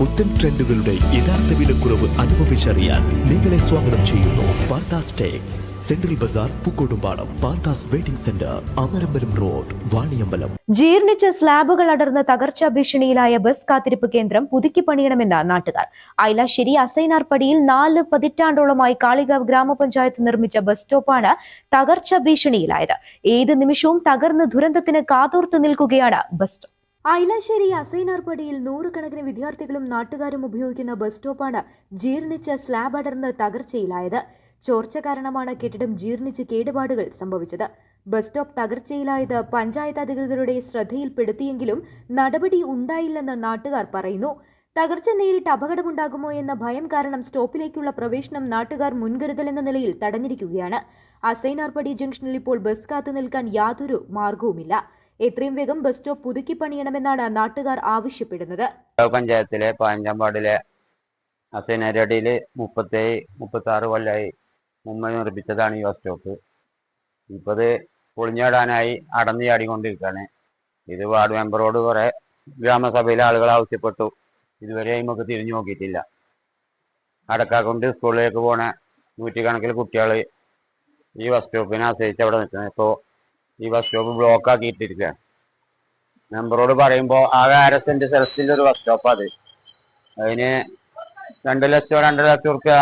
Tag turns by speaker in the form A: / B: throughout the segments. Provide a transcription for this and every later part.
A: പുത്തൻ ട്രെൻഡുകളുടെ യഥാർത്ഥ വിലക്കുറവ് അനുഭവിച്ചറിയാൻ നിങ്ങളെ സ്വാഗതം ചെയ്യുന്നു Parthas Tex. Central Bazar Pookkottumpadam Parthas waiting centre Amarambalam road Vaniyambalam.
B: ജീർണിച്ച സ്ലാബുകൾ അടർന്ന തകർച്ചാ ഭീഷണിയിലായ ബസ് കാത്തിരിപ്പ് കേന്ദ്രം പുതുക്കി പണിയണമെന്ന നാട്ടുകാർ. ഐലാശ്ശേരി അസൈനാർപ്പടിയിൽ നാല് പതിറ്റാണ്ടോളമായി കാളികാവ് ഗ്രാമപഞ്ചായത്ത് നിർമ്മിച്ച ബസ് സ്റ്റോപ്പാണ് തകർച്ചാ ഭീഷണിയിലായത്. ഏത് നിമിഷവും തകർന്ന് ദുരന്തത്തിന് കാതോർത്ത് നിൽക്കുകയാണ് ബസ് സ്റ്റോപ്പ്. ഐലാശ്ശേരി അസൈനാർപ്പടിയിൽ നൂറുകണക്കിന് വിദ്യാർത്ഥികളും നാട്ടുകാരും ഉപയോഗിക്കുന്ന ബസ് സ്റ്റോപ്പാണ് ജീർണിച്ച സ്ലാബ് അടർന്ന് തകർച്ചയിലായത്. ചോർച്ച കാരണമാണ് കെട്ടിടം ജീർണിച്ച് കേടുപാടുകൾ സംഭവിച്ചത്. ബസ് സ്റ്റോപ്പ് തകർച്ചയിലായത് പഞ്ചായത്ത് അധികൃതരുടെ ശ്രദ്ധയിൽപ്പെടുത്തിയെങ്കിലും നടപടി ഉണ്ടായില്ലെന്ന് നാട്ടുകാർ പറയുന്നു. തകർച്ച നേരിട്ട് അപകടമുണ്ടാകുമോ എന്ന ഭയം കാരണം സ്റ്റോപ്പിലേക്കുള്ള പ്രവേശനം നാട്ടുകാർ മുൻകരുതൽ എന്ന നിലയിൽ തടഞ്ഞിരിക്കുകയാണ്. അസൈനാർപ്പടി ജംഗ്ഷനിൽ ഇപ്പോൾ ബസ് കാത്തു നിൽക്കാൻ യാതൊരു മാർഗവുമില്ല. എത്രയും വേഗം ബസ് സ്റ്റോപ്പ് പുതുക്കി പണിയണമെന്നാണ് നാട്ടുകാർ ആവശ്യപ്പെടുന്നത്.
C: പഞ്ചായത്തിലെ പതിനഞ്ചാം വാർഡിലെ മുപ്പത്തേഴ് മുപ്പത്തി ആറ് കൊല്ലമായി മുമ്പ് നിർമ്മിച്ചതാണ് ഈ ബസ് സ്റ്റോപ്പ്. ഇപ്പത് പൊളിഞ്ഞാടാനായി അടന്നു ചാടിക്കൊണ്ടിരിക്കുകയാണ്. ഇത് വാർഡ് മെമ്പറോട് കുറെ ഗ്രാമസഭയിലെ ആളുകൾ ആവശ്യപ്പെട്ടു. ഇതുവരെ നമുക്ക് തിരിഞ്ഞു നോക്കിയിട്ടില്ല. അടക്കാക്കൊണ്ട് സ്കൂളിലേക്ക് പോണ നൂറ്റിക്കണക്കിന് കുട്ടികൾ ഈ ബസ് സ്റ്റോപ്പിനെ ആശ്രയിച്ച് അവിടെ നിൽക്കുന്നത്. ഇപ്പോൾ ഈ ബസ് സ്റ്റോപ്പ് ബ്ലോക്ക് ആക്കിയിട്ടിരിക്കുകയാണ് മെമ്പറോട് പറയുമ്പോൾ ആകെ അര സെന്റ് സ്ഥലത്തിന്റെ ഒരു ബസ് സ്റ്റോപ്പ് അത്. അതിന് രണ്ട് ലക്ഷം രണ്ടര ലക്ഷം റുപ്യ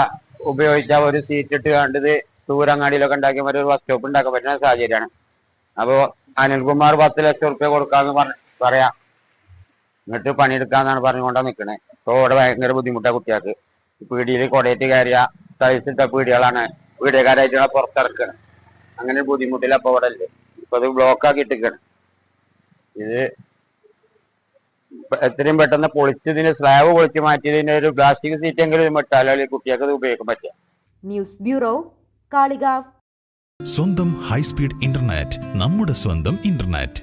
C: ഉപയോഗിച്ച ഒരു സീറ്റ് ഇട്ട് കണ്ടത് ദൂരങ്ങാടിയിലൊക്കെ ഉണ്ടാക്കിയ ഒരു ബസ് സ്റ്റോപ്പ് ഉണ്ടാക്കാൻ പറ്റുന്ന സാഹചര്യമാണ്. അപ്പോ അനിൽകുമാർ പത്ത് ലക്ഷം റുപ്യ കൊടുക്കാന്ന് പറഞ്ഞ പറയാം. എന്നിട്ട് പണിയെടുക്കാന്നാണ് പറഞ്ഞുകൊണ്ടാണ് നിൽക്കണേ ഇപ്പോൾ ഇവിടെ ഭയങ്കര ബുദ്ധിമുട്ടാണ് കുട്ടികൾക്ക്. പീടിയിൽ കൊടയിട്ട് കയറിയ സൈസിട്ട പീടികളാണ് പീടിയക്കാരായിട്ട് പുറത്തിറക്കണം. അങ്ങനെ ബുദ്ധിമുട്ടില്ല അപ്പോൾ ഇവിടെ ഇല്ലേ ഇപ്പൊ അത് ബ്ലോക്ക് ആക്കി ഇട്ടിരിക്കണം ഇത് എത്രയും പെട്ടെന്ന് പൊളിച്ചതിന് സ്ലാബ് പൊളിച്ച് മാറ്റിയതിന് ഒരു പ്ലാസ്റ്റിക് സീറ്റ് എങ്കിലും ഇട്ടാലോ അല്ലെങ്കിൽ കുട്ടികൾക്ക് അത് ഉപയോഗിക്കാൻ പറ്റുക.
B: News bureau Kalikavu.
D: സ്വന്തം ഹൈസ്പീഡ് ഇന്റർനെറ്റ് നമ്മുടെ സ്വന്തം ഇന്റർനെറ്റ്.